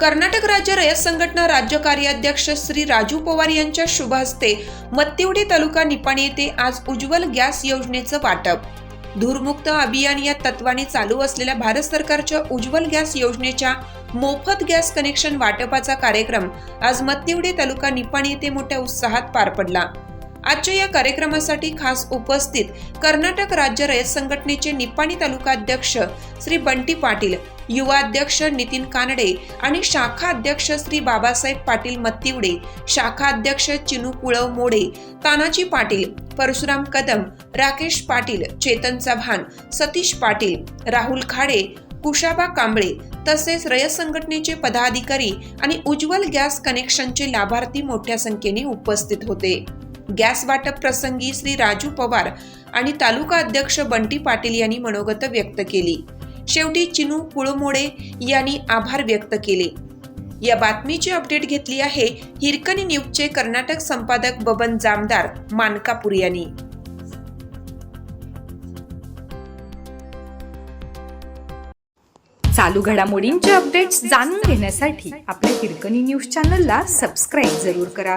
कर्नाटक राज्य रयत संघटना राज्य कार्याध्यक्ष श्री राजू पवार यांच्या शुभ हस्ते मत्तिवडी तालुका निपाणी येथे आज उज्ज्वल गॅस योजनेचं वाटप. धूरमुक्त अभियान या तत्वाने चालू असलेल्या भारत सरकारच्या उज्ज्वल गॅस योजनेच्या मोफत गॅस कनेक्शन वाटपाचा कार्यक्रम आज मत्तिवडे तालुका निपाणी येथे मोठ्या उत्साहात पार पडला. आजच्या या कार्यक्रमासाठी खास उपस्थित कर्नाटक राज्य रयत संघटनेचे निपाणी तालुका अध्यक्ष श्री बंटी पाटील युवा अध्यक्ष नितीन कानडे आणि शाखा अध्यक्ष श्री बाबासाहेब पाटील मत्तिवडे शाखा अध्यक्ष चिनू कुळव मोडे तानाजी पाटील परशुराम कदम राकेश पाटील चेतन चव्हाण सतीश पाटील राहुल खाडे कुशाबा कांबळे तसेच रयत संघटनेचे पदाधिकारी आणि उज्ज्वल गॅस कनेक्शनचे लाभार्थी मोठ्या संख्येने उपस्थित होते. गॅस वाटप प्रसंगी श्री राजू पवार आणि तालुका अध्यक्ष बंटी पाटील यांनी मनोगत व्यक्त केली. शेवटी चिनू कुळमोडे यांनी आभार व्यक्त केले. या बातमीची अपडेट घेतली आहे हिरकणी न्यूजचे कर्नाटक संपादक बबन जामदार मानकापूर यांनी. चालू घडामोडींचे अपडेट्स जाणून घेण्यासाठी आपल्या हिरकणी न्यूज चॅनलला सबस्क्राईब जरूर करा.